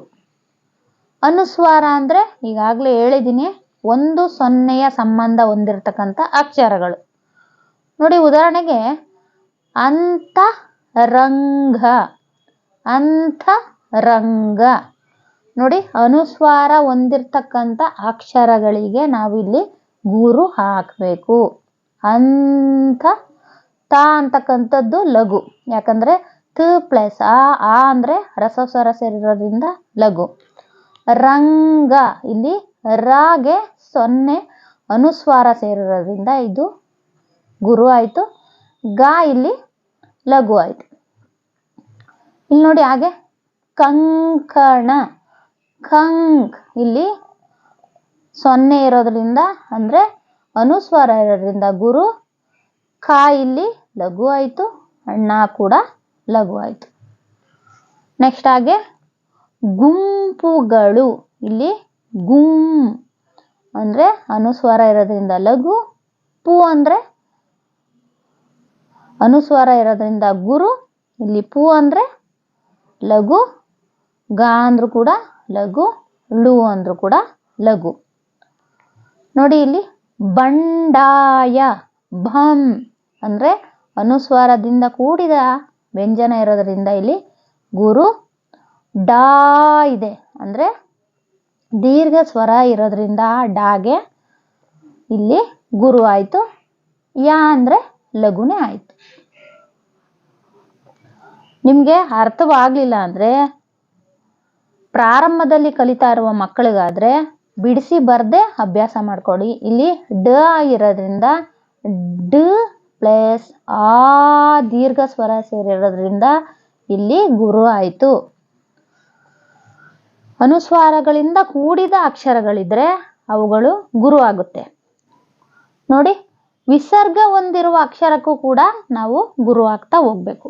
ಅನುಸ್ವಾರ ಅಂದರೆ ಈಗಾಗಲೇ ಹೇಳಿದ್ದೀನಿ ಒಂದು ಸೊನ್ನೆಯ ಸಂಬಂಧ ಹೊಂದಿರತಕ್ಕಂಥ ಅಕ್ಷರಗಳು. ನೋಡಿ, ಉದಾಹರಣೆಗೆ ಅಂತ ರಂಗ ಅಂಥ ರಂಗ ನೋಡಿ, ಅನುಸ್ವಾರ ಹೊಂದಿರತಕ್ಕಂಥ ಅಕ್ಷರಗಳಿಗೆ ನಾವಿಲ್ಲಿ ಗುರು ಹಾಕಬೇಕು. ಅಂಥ, ತ ಅಂತಕ್ಕಂಥದ್ದು ಲಘು. ಯಾಕಂದರೆ ತ ಪ್ಲಸ್ ಆ ಆ ಅಂದರೆ ರಸಸ್ವರ ಸೇರಿರೋದ್ರಿಂದ ಲಘು. ರಂಗ, ಇಲ್ಲಿ ರಾಗೆ ಸೊನ್ನೆ ಅನುಸ್ವಾರ ಸೇರಿರೋದ್ರಿಂದ ಇದು ಗುರು ಆಯಿತು. ಗ ಇಲ್ಲಿ ಲಘು ಆಯಿತು. ಇಲ್ಲಿ ನೋಡಿ ಹಾಗೆ ಕಂಕಣ. ಕಂಕ್ ಇಲ್ಲಿ ಸೊನ್ನೆ ಇರೋದ್ರಿಂದ ಅಂದರೆ ಅನುಸ್ವಾರ ಇರೋದ್ರಿಂದ ಗುರು. ಕ ಇಲ್ಲಿ ಲಘು ಆಯಿತು. ಅಣ್ಣ ಕೂಡ ಲಘು ಆಯಿತು. ನೆಕ್ಸ್ಟ್ ಹಾಗೆ ಗುಂಪುಗಳು. ಇಲ್ಲಿ ಗುಂ ಅಂದರೆ ಅನುಸ್ವಾರ ಇರೋದ್ರಿಂದ ಲಘು, ಪು ಅಂದರೆ ಅನುಸ್ವಾರ ಇರೋದ್ರಿಂದ ಗುರು, ಇಲ್ಲಿ ಪು ಅಂದರೆ ಲಘು, ಗ ಅಂದ್ರೂ ಕೂಡ ಲಘು, ಳು ಅಂದರೂ ಕೂಡ ಲಘು. ನೋಡಿ ಇಲ್ಲಿ ಬಂಡಾಯ, ಭಂ ಅಂದರೆ ಅನುಸ್ವಾರದಿಂದ ಕೂಡಿದ ವ್ಯಂಜನ ಇರೋದರಿಂದ ಇಲ್ಲಿ ಗುರು ಡಾ ಇದೆ ಅಂದರೆ ದೀರ್ಘ ಸ್ವರ ಇರೋದ್ರಿಂದ ಡಾಗೆ ಇಲ್ಲಿ ಗುರು ಆಯಿತು, ಯಾ ಅಂದರೆ ಲಘುನೆ ಆಯಿತು. ನಿಮಗೆ ಅರ್ಥವಾಗಲಿಲ್ಲ ಅಂದರೆ ಪ್ರಾರಂಭದಲ್ಲಿ ಕಲಿತಾ ಇರುವ ಮಕ್ಕಳಿಗಾದರೆ ಬಿಡಿಸಿ ಬರದೆ ಅಭ್ಯಾಸ ಮಾಡ್ಕೊಳ್ಳಿ ಇಲ್ಲಿ ಡ ಇರೋದ್ರಿಂದ ಡ ಪ್ಲಸ್ ಆ ದೀರ್ಘ ಸ್ವರ ಸೇರಿರೋದ್ರಿಂದ ಇಲ್ಲಿ ಗುರು ಆಯಿತು. ಅನುಸ್ವಾರಗಳಿಂದ ಕೂಡಿದ ಅಕ್ಷರಗಳಿದ್ರೆ ಅವುಗಳು ಗುರು ಆಗುತ್ತೆ. ನೋಡಿ, ವಿಸರ್ಗ ಹೊಂದಿರುವ ಅಕ್ಷರಕ್ಕೂ ಕೂಡ ನಾವು ಗುರು ಆಗ್ತಾ ಹೋಗ್ಬೇಕು.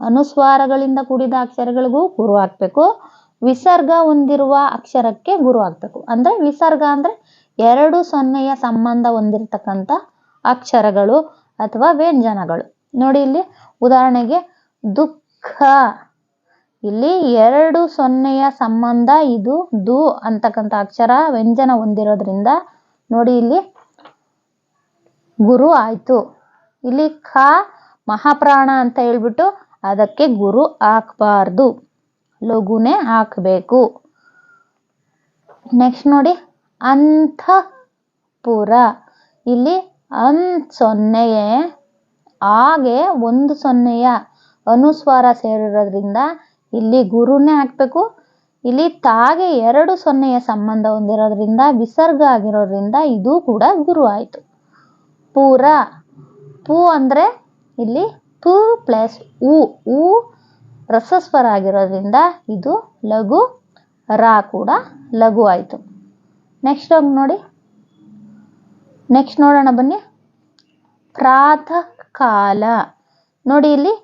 ಅನುಸ್ವಾರಗಳಿಂದ ಕೂಡಿದ ಅಕ್ಷರಗಳಿಗೂ ಗುರು ಹಾಕ್ಬೇಕು ವಿಸರ್ಗ ಹೊಂದಿರುವ ಅಕ್ಷರಕ್ಕೆ ಗುರು ಹಾಕ್ಬೇಕು ಅಂದ್ರೆ ವಿಸರ್ಗ ಅಂದ್ರೆ ಎರಡು ಸೊನ್ನೆಯ ಸಂಬಂಧ ಹೊಂದಿರತಕ್ಕಂಥ ಅಕ್ಷರಗಳು ಅಥವಾ ವ್ಯಂಜನಗಳು. ನೋಡಿ ಇಲ್ಲಿ ಉದಾಹರಣೆಗೆ ದುಃಖ ಇಲ್ಲಿ ಎರಡು ಸೊನ್ನೆಯ ಸಂಬಂಧ ಇದು ದು ಅಂತಕ್ಕಂಥ ಅಕ್ಷರ ವ್ಯಂಜನ ಹೊಂದಿರೋದ್ರಿಂದ ನೋಡಿ ಇಲ್ಲಿ ಗುರು ಆಯ್ತು. ಇಲ್ಲಿ ಖ ಮಹಾಪ್ರಾಣ ಅಂತ ಹೇಳ್ಬಿಟ್ಟು ಅದಕ್ಕೆ ಗುರು ಹಾಕ್ಬಾರ್ದು. ಲಘುನೇ ಹಾಕಬೇಕು. ನೆಕ್ಸ್ಟ್ ನೋಡಿ ಅಂತಃಪುರ ಇಲ್ಲಿ ಅನ್ ಸೊನ್ನೆಯೇ ಹಾಗೆ ಒಂದು ಸೊನ್ನೆಯ ಅನುಸ್ವಾರ ಸೇರಿರೋದ್ರಿಂದ ಇಲ್ಲಿ ಗುರುನೇ ಹಾಕ್ಬೇಕು ಇಲ್ಲಿ ತಾಗೆ ಎರಡು ಸೊನ್ನೆಯ ಸಂಬಂಧ ಹೊಂದಿರೋದ್ರಿಂದ, ವಿಸರ್ಗ ಆಗಿರೋದ್ರಿಂದ ಇದು ಕೂಡ ಗುರು ಆಯಿತು. ಪೂರ. ಪೂ ಅಂದರೆ ಇಲ್ಲಿ ಪು ಪ್ಲಸ್ ಉ. ಉ ರಸಸ್ವರ ಆಗಿರೋದ್ರಿಂದ ಇದು ಲಘು, ರಾ ಕೂಡ ಲಘು ಆಯಿತು. ನೆಕ್ಸ್ಟ್ ಹೋಗಿ ನೋಡಿ. ನೆಕ್ಸ್ಟ್ ನೋಡೋಣ ಬನ್ನಿ. ಪ್ರಾತಃ ಕಾಲ ನೋಡಿ ಇಲ್ಲಿ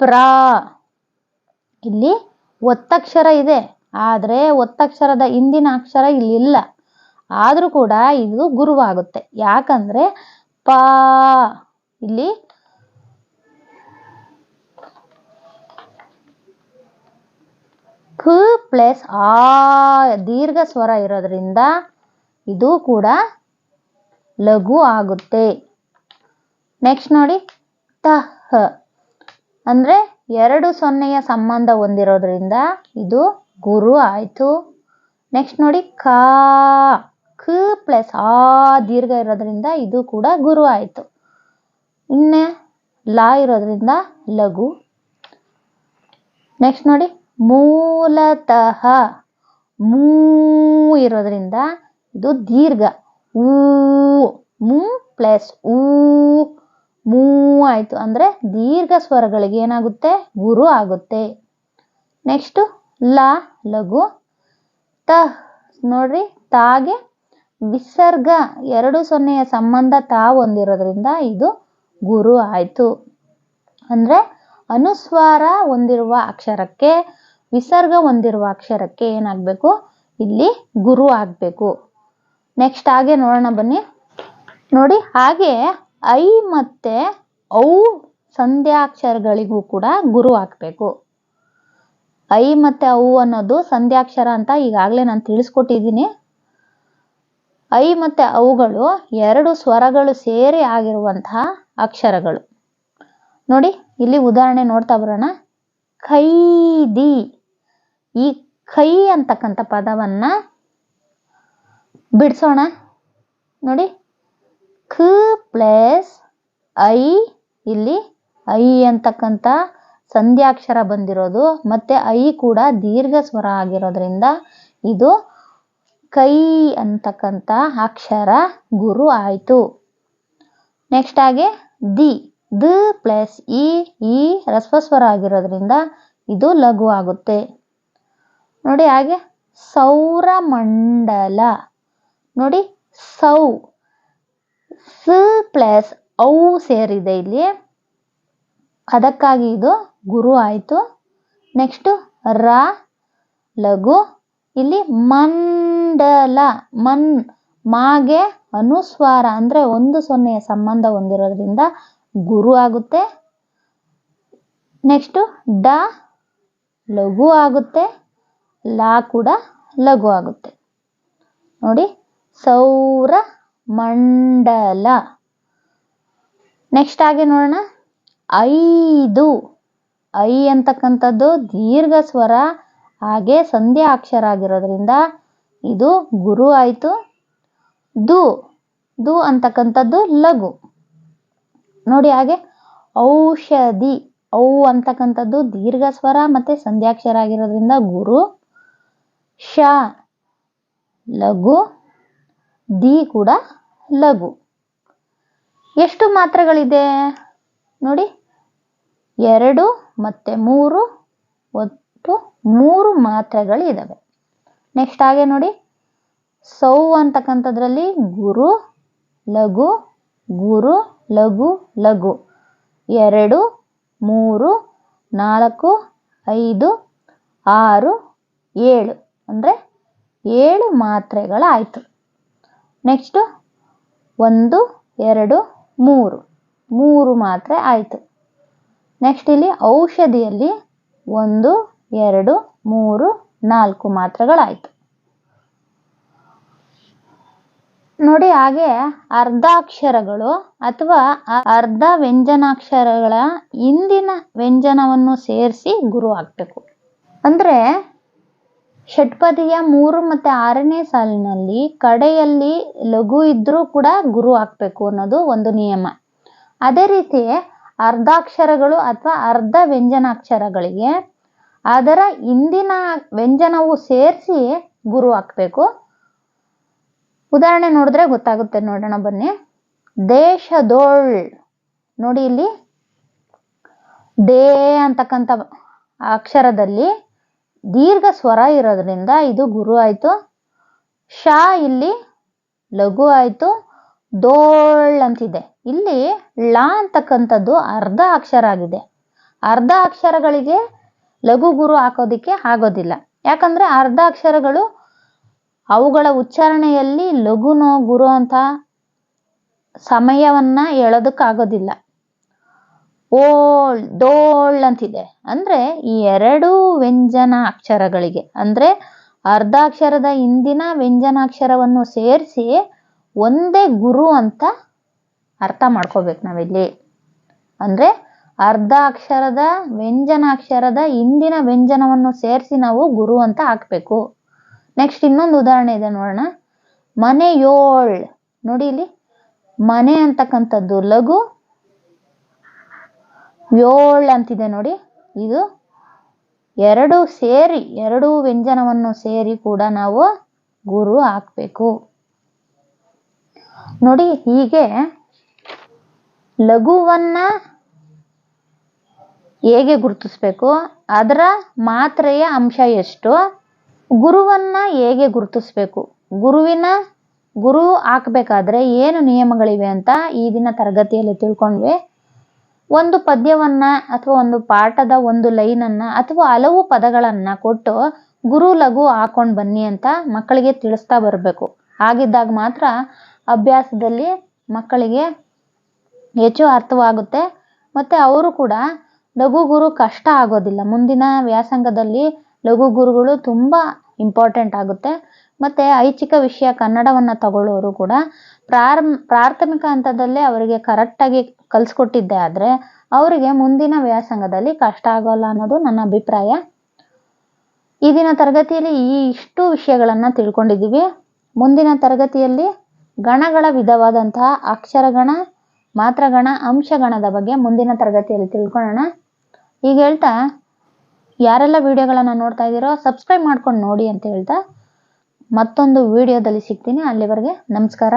ಪ್ರಾ. ಇಲ್ಲಿ ಒತ್ತಕ್ಷರ ಇದೆ. ಆದರೆ ಒತ್ತಕ್ಷರದ ಹಿಂದಿನ ಅಕ್ಷರ ಇಲ್ಲಿಲ್ಲ. ಆದರೂ ಕೂಡ ಇದು ಗುರುವಾಗುತ್ತೆ. ಯಾಕಂದ್ರೆ ಪ, ಇಲ್ಲಿ ಕ ಪ್ಲಸ್ ಆ ದೀರ್ಘ ಸ್ವರ ಇರೋದ್ರಿಂದ ಇದು ಕೂಡ ಲಘು ಆಗುತ್ತೆ. ನೆಕ್ಸ್ಟ್ ನೋಡಿ ತಹ ಅಂದರೆ ಎರಡು ಸೊನ್ನೆಯ ಸಂಬಂಧ ಹೊಂದಿರೋದ್ರಿಂದ ಇದು ಗುರು ಆಯಿತು. ನೆಕ್ಸ್ಟ್ ನೋಡಿ, ಕಾ, ಕ ಪ್ಲಸ್ ಆ ದೀರ್ಘ ಇರೋದ್ರಿಂದ ಇದು ಕೂಡ ಗುರು ಆಯಿತು. ಇನ್ನೇ ಲಾ ಇರೋದ್ರಿಂದ ಲಘು. ನೆಕ್ಸ್ಟ್ ನೋಡಿ, ಮೂಲತಃ ಮೂ ಇರೋದ್ರಿಂದ ಇದು ದೀರ್ಘ. ಊ, ಮೂ ಪ್ಲಸ್ ಊ ಮೂ ಆಯಿತು ಅಂದರೆ ದೀರ್ಘ ಸ್ವರಗಳಿಗೆ ಏನಾಗುತ್ತೆ? ಗುರು ಆಗುತ್ತೆ. ನೆಕ್ಸ್ಟು ಲ, ಲಘು, ತ, ನೋಡ್ರಿ, ತಾಗೆ ವಿಸರ್ಗ. ಎರಡು ಸೊನ್ನೆಯ ಸಂಬಂಧ ತಾ ಹೊಂದಿರೋದ್ರಿಂದ ಇದು ಗುರು ಆಯಿತು. ಅಂದರೆ ಅನುಸ್ವಾರ ಹೊಂದಿರುವ ಅಕ್ಷರಕ್ಕೆ, ವಿಸರ್ಗ ಹೊಂದಿರುವ ಅಕ್ಷರಕ್ಕೆ ಏನಾಗಬೇಕು? ಇಲ್ಲಿ ಗುರು ಆಗಬೇಕು. ನೆಕ್ಸ್ಟ್ ಹಾಗೆ ನೋಡೋಣ ಬನ್ನಿ. ನೋಡಿ, ಹಾಗೆ ಐ ಮತ್ತು ಔ ಸಂಧ್ಯಾಕ್ಷರಗಳಿಗೂ ಕೂಡ ಗುರು ಹಾಕಬೇಕು ಐ ಮತ್ತು ಔ ಅನ್ನೋದು ಸಂಧ್ಯಾಕ್ಷರ ಅಂತ ಈಗಾಗಲೇ ನಾನು ತಿಳಿಸ್ಕೊಟ್ಟಿದ್ದೀನಿ. ಐ ಮತ್ತು ಅವುಗಳು ಎರಡು ಸ್ವರಗಳು ಸೇರಿ ಆಗಿರುವಂತಹ ಅಕ್ಷರಗಳು. ನೋಡಿ, ಇಲ್ಲಿ ಉದಾಹರಣೆ ನೋಡ್ತಾ ಬರೋಣ. ಖೈದಿ ಈ ಕೈ ಅಂತಕ್ಕಂಥ ಪದವನ್ನ ಬಿಡಿಸೋಣ. ನೋಡಿ ಖ ಪ್ಲಸ್ ಐ, ಇಲ್ಲಿ ಐ ಅಂತಕ್ಕಂಥ ಸಂಧ್ಯಾಕ್ಷರ ಬಂದಿರೋದು. ಮತ್ತೆ ಐ ಕೂಡ ದೀರ್ಘ ಸ್ವರ ಆಗಿರೋದ್ರಿಂದ ಇದು ಕೈ ಅಂತಕ್ಕಂಥ ಅಕ್ಷರ ಗುರು ಆಯಿತು. ನೆಕ್ಸ್ಟ್ ಆಗಿ ದಿ, ದ ಪ್ಲಸ್ ಇ, ಈ ರಸ್ವಸ್ವರ ಆಗಿರೋದ್ರಿಂದ ಇದು ಲಘು ಆಗುತ್ತೆ. ನೋಡಿ ಹಾಗೆ ಸೌರಮಂಡಲ. ನೋಡಿ ಸೌ ಸ ಪ್ಲಸ್ ಔ ಸೇರಿದೆ ಇಲ್ಲಿ. ಅದಕ್ಕಾಗಿ ಇದು ಗುರು ಆಯಿತು. ನೆಕ್ಸ್ಟು ರ, ಲಘು. ಇಲ್ಲಿ ಮಂಡಲ, ಮನ್, ಮಾಗೆ, ಅನುಸ್ವಾರ ಅಂದರೆ ಒಂದು ಸೊನ್ನೆಯ ಸಂಬಂಧ ಹೊಂದಿರೋದ್ರಿಂದ ಗುರು ಆಗುತ್ತೆ. ನೆಕ್ಸ್ಟು ಡ, ಲಘು ಆಗುತ್ತೆ. ಲಾ ಕೂಡ ಲಘು ಆಗುತ್ತೆ. ನೋಡಿ, ಸೌರ ಮಂಡಲ. ನೆಕ್ಸ್ಟ್ ಹಾಗೆ ನೋಡೋಣ. ಐದು. ಐ ಅಂತಕ್ಕಂಥದ್ದು ದೀರ್ಘ ಸ್ವರ, ಹಾಗೆ ಸಂಧ್ಯಾಕ್ಷರ ಆಗಿರೋದ್ರಿಂದ ಇದು ಗುರು ಆಯಿತು. ದು. ದು ಅಂತಕ್ಕಂಥದ್ದು ಲಘು. ನೋಡಿ ಹಾಗೆ. ಔಷಧಿ. ಔ ಅಂತಕ್ಕಂಥದ್ದು ದೀರ್ಘ ಸ್ವರ ಮತ್ತು ಸಂಧ್ಯಾಕ್ಷರ ಆಗಿರೋದ್ರಿಂದ ಗುರು. ಶ ಲಘು. ದಿ ಕೂಡ ಲಘು. ಎಷ್ಟು ಮಾತ್ರೆಗಳಿದೆ? ನೋಡಿ. ಎರಡು ಮತ್ತು ಮೂರು, ಒಟ್ಟು ಮೂರು ಮಾತ್ರೆಗಳಿದ್ದಾವೆ ನೆಕ್ಸ್ಟ್ ಹಾಗೆ ನೋಡಿ. ಸೌ ಅಂತಕ್ಕಂಥದ್ರಲ್ಲಿ ಗುರು, ಲಘು ಗುರು, ಲಘು ಲಘು. ಎರಡು, ಮೂರು, ನಾಲ್ಕು, ಐದು, ಆರು, ಏಳು. ಅಂದರೆ ಏಳು ಮಾತ್ರೆಗಳಾಯಿತು. ನೆಕ್ಸ್ಟು ಒಂದು, ಎರಡು, ಮೂರು. ಮೂರು ಮಾತ್ರೆ ಆಯಿತು. ನೆಕ್ಸ್ಟ್ ಇಲ್ಲಿ ಔಷಧಿಯಲ್ಲಿ ಒಂದು, ಎರಡು, ಮೂರು, ನಾಲ್ಕು ಮಾತ್ರೆಗಳಾಯಿತು. ನೋಡಿ ಹಾಗೆ ಅರ್ಧಾಕ್ಷರಗಳು ಅಥವಾ ಅರ್ಧ ವ್ಯಂಜನಾಕ್ಷರಗಳ ಹಿಂದಿನ ವ್ಯಂಜನವನ್ನು ಸೇರಿಸಿ ಗುರು ಆಗಬೇಕು. ಅಂದರೆ ಷಟ್ಪದಿಯ ಮೂರು ಮತ್ತು ಆರನೇ ಸಾಲಿನಲ್ಲಿ ಕಡೆಯಲ್ಲಿ ಲಘು ಇದ್ದರೂ ಕೂಡ ಗುರು ಹಾಕಬೇಕು ಅನ್ನೋದು ಒಂದು ನಿಯಮ. ಅದೇ ರೀತಿ ಅರ್ಧಾಕ್ಷರಗಳು ಅಥವಾ ಅರ್ಧ ವ್ಯಂಜನಾಕ್ಷರಗಳಿಗೆ ಅದರ ಹಿಂದಿನ ವ್ಯಂಜನವು ಸೇರಿಸಿ ಗುರು ಹಾಕಬೇಕು ಉದಾಹರಣೆ ನೋಡಿದ್ರೆ ಗೊತ್ತಾಗುತ್ತೆ, ನೋಡೋಣ ಬನ್ನಿ. ದೇಶದೋಳ್. ನೋಡಿ ಇಲ್ಲಿ. ದೇ ಅಂತಕ್ಕಂಥ ಅಕ್ಷರದಲ್ಲಿ ದೀರ್ಘ ಸ್ವರ ಇರೋದ್ರಿಂದ ಇದು ಗುರು ಆಯಿತು. ಶ ಇಲ್ಲಿ ಲಘು ಆಯಿತು. ದೋಳ್ ಅಂತಿದೆ. ಇಲ್ಲಿ ಳ ಅಂತಕ್ಕಂಥದ್ದು ಅರ್ಧ ಅಕ್ಷರ ಆಗಿದೆ. ಅರ್ಧ ಅಕ್ಷರಗಳಿಗೆ ಲಘು ಗುರು ಹಾಕೋದಿಕ್ಕೆ ಆಗೋದಿಲ್ಲ. ಯಾಕಂದ್ರೆ ಅರ್ಧ ಅಕ್ಷರಗಳು ಅವುಗಳ ಉಚ್ಚಾರಣೆಯಲ್ಲಿ ಲಘುನೋ ಗುರು ಅಂತ ಸಮಯವನ್ನ ಹೇಳೋದಕ್ಕಾಗೋದಿಲ್ಲ. ಓಳ್ ಡೋಳ್ ಅಂತಿದೆ. ಅಂದ್ರೆ ಈ ಎರಡು ವ್ಯಂಜನ ಅಕ್ಷರಗಳಿಗೆ, ಅಂದ್ರೆ ಅರ್ಧಾಕ್ಷರದ ಹಿಂದಿನ ವ್ಯಂಜನಾಕ್ಷರವನ್ನು ಸೇರಿಸಿ ಒಂದೇ ಗುರು ಅಂತ ಅರ್ಥ ಮಾಡ್ಕೋಬೇಕು ನಾವಿಲ್ಲಿ. ಅಂದ್ರೆ ಅರ್ಧ ಅಕ್ಷರದ ವ್ಯಂಜನಾಕ್ಷರದ ಹಿಂದಿನ ವ್ಯಂಜನವನ್ನು ಸೇರಿಸಿ ನಾವು ಗುರು ಅಂತ ಹಾಕಬೇಕು. ನೆಕ್ಸ್ಟ್ ಇನ್ನೊಂದು ಉದಾಹರಣೆ ಇದೆ ನೋಡೋಣ. ಮನೆಯೋಳ್ ನೋಡಿ ಇಲ್ಲಿ ಮನೆ ಅಂತಕ್ಕಂಥದ್ದು ಲಘು ಏಳ್ ಅಂತಿದೆ ನೋಡಿ. ಇದು ಎರಡು ಸೇರಿ, ಎರಡು ವ್ಯಂಜನವನ್ನು ಸೇರಿ ಕೂಡ ನಾವು ಗುರು ಹಾಕಬೇಕು. ನೋಡಿ, ಹೀಗೆ ಲಘುವನ್ನ ಹೇಗೆ ಗುರುತಿಸ್ಬೇಕು? ಅದರ ಮಾತ್ರೆಯ ಅಂಶ ಎಷ್ಟು? ಗುರುವನ್ನ ಹೇಗೆ ಗುರುತಿಸ್ಬೇಕು? ಗುರುವಿನ ಗುರು ಹಾಕಬೇಕಾದ್ರೆ ಏನು ನಿಯಮಗಳಿವೆ ಅಂತ ಈ ದಿನ ತರಗತಿಯಲ್ಲಿ ತಿಳ್ಕೊಂಡ್ವಿ. ಒಂದು ಪದ್ಯವನ್ನ ಅಥವಾ ಒಂದು ಪಾಠದ ಒಂದು ಲೈನನ್ನ ಅಥವಾ ಹಲವು ಪದಗಳನ್ನ ಕೊಟ್ಟು ಗುರು ಲಘು ಹಾಕೊಂಡು ಬನ್ನಿ ಅಂತ ಮಕ್ಕಳಿಗೆ ತಿಳಿಸ್ತಾ ಬರಬೇಕು. ಹಾಗಿದ್ದಾಗ ಮಾತ್ರ ಅಭ್ಯಾಸದಲ್ಲಿ ಮಕ್ಕಳಿಗೆ ಹೆಚ್ಚು ಅರ್ಥವಾಗುತ್ತೆ. ಮತ್ತು ಅವರು ಕೂಡ ಲಘು ಗುರು ಕಷ್ಟ ಆಗೋದಿಲ್ಲ. ಮುಂದಿನ ವ್ಯಾಸಂಗದಲ್ಲಿ ಲಘು ಗುರುಗಳು ತುಂಬ ಇಂಪಾರ್ಟೆಂಟ್ ಆಗುತ್ತೆ. ಮತ್ತು ಐಚ್ಛಿಕ ವಿಷಯ ಕನ್ನಡವನ್ನು ತಗೊಳ್ಳೋರು ಕೂಡ ಪ್ರಾರಂಭ ಪ್ರಾಥಮಿಕ ಹಂತದಲ್ಲೇ ಅವರಿಗೆ ಕರೆಕ್ಟಾಗಿ ಕಲಿಸ್ಕೊಟ್ಟಿದ್ದೆ ಆದರೆ ಅವರಿಗೆ ಮುಂದಿನ ವ್ಯಾಸಂಗದಲ್ಲಿ ಕಷ್ಟ ಆಗೋಲ್ಲ ಅನ್ನೋದು ನನ್ನ ಅಭಿಪ್ರಾಯ. ಈ ದಿನ ತರಗತಿಯಲ್ಲಿ ಈ ಇಷ್ಟು ವಿಷಯಗಳನ್ನು ತಿಳ್ಕೊಂಡಿದ್ದೀವಿ. ಮುಂದಿನ ತರಗತಿಯಲ್ಲಿ ಗಣಗಳ ವಿಧವಾದಂತಹ ಅಕ್ಷರಗಣ, ಮಾತ್ರಗಣ, ಅಂಶಗಣದ ಬಗ್ಗೆ ಮುಂದಿನ ತರಗತಿಯಲ್ಲಿ ತಿಳ್ಕೊಳ್ಳೋಣ. ಈಗ ಹೇಳ್ತಾ, ಯಾರೆಲ್ಲ ವಿಡಿಯೋಗಳನ್ನು ನೋಡ್ತಾ ಇದ್ದೀರೋ ಸಬ್ಸ್ಕ್ರೈಬ್ ಮಾಡ್ಕೊಂಡು ನೋಡಿ ಅಂತ ಹೇಳ್ತಾ ಮತ್ತೊಂದು ವಿಡಿಯೋದಲ್ಲಿ ಸಿಗ್ತೀನಿ. ಅಲ್ಲಿವರೆಗೆ ನಮಸ್ಕಾರ.